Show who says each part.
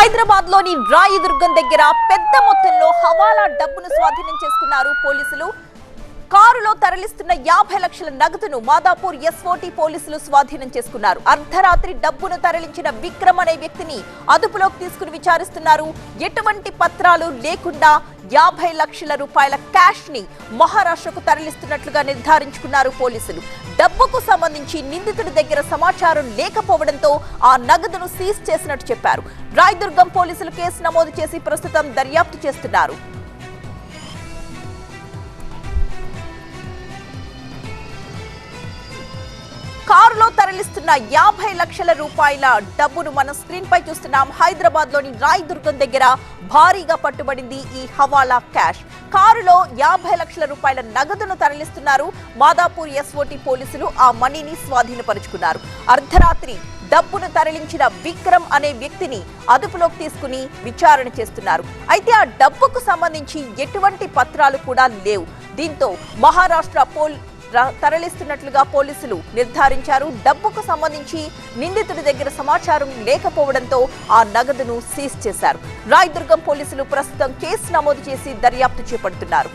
Speaker 1: హైదరాబాద్లోని రాయదుర్గం దగ్గర పెద్ద మొత్తంలో హవాలా డబ్బును స్వాధీనం చేసుకున్నారు పోలీసులు. కారులో తరలిస్తున్న యాభై లక్షల నగదును మాదాపూర్ ఎస్ఓటీ పోలీసులు స్వాధీనం చేసుకున్నారు. అర్ధరాత్రి డబ్బును తరలించిన విక్రమ్ అనే వ్యక్తిని అదుపులోకి తీసుకుని విచారిస్తున్నారు. ఎటువంటి పత్రాలు లేకుండా యాభై లక్షల రూపాయల క్యాష్ని మహారాష్ట్రకు తరలిస్తున్నట్లుగా నిర్ధారించుకున్నారు పోలీసులు. డబ్బుకు సంబంధించి నిందితుడి దగ్గర సమాచారం లేకపోవడంతో ఆ నగదును సీజ్ చేసినట్టు చెప్పారు. రాయదుర్గం పోలీసులు కేసు నమోదు చేసి ప్రస్తుతం దర్యాప్తు చేస్తున్నారు. కారులో తరలిస్తున్న యాభై లక్షల రూపాయల డబ్బును మనం స్క్రీన్ పై చూస్తున్నాం. హైదరాబాద్లోని రాయదుర్గం దగ్గర భారీగా పట్టుబడింది ఈ హవాలా క్యాష్. కారులో యాభై లక్షల రూపాయల నగదును తరలిస్తున్నారు. మాదాపూర్ ఎస్ఓటి పోలీసులు ఆ మనీని స్వాధీనపరుచుకున్నారు. అర్ధరాత్రి డబ్బును తరలించిన విక్రమ్ అనే వ్యక్తిని అదుపులోకి తీసుకుని విచారణ చేస్తున్నారు. అయితే ఆ డబ్బుకు సంబంధించి ఎటువంటి పత్రాలు కూడా లేవు. దీంతో మహారాష్ట్ర పోల్ తరలిస్తున్నట్లుగా పోలీసులు నిర్ధారించారు. డబ్బుకు సంబంధించి నిందితుడి దగ్గర సమాచారం లేకపోవడంతో ఆ నగదును సీజ్ చేశారు. రాయదుర్గం పోలీసులు ప్రస్తుతం కేసు నమోదు చేసి దర్యాప్తు చేపడుతున్నారు.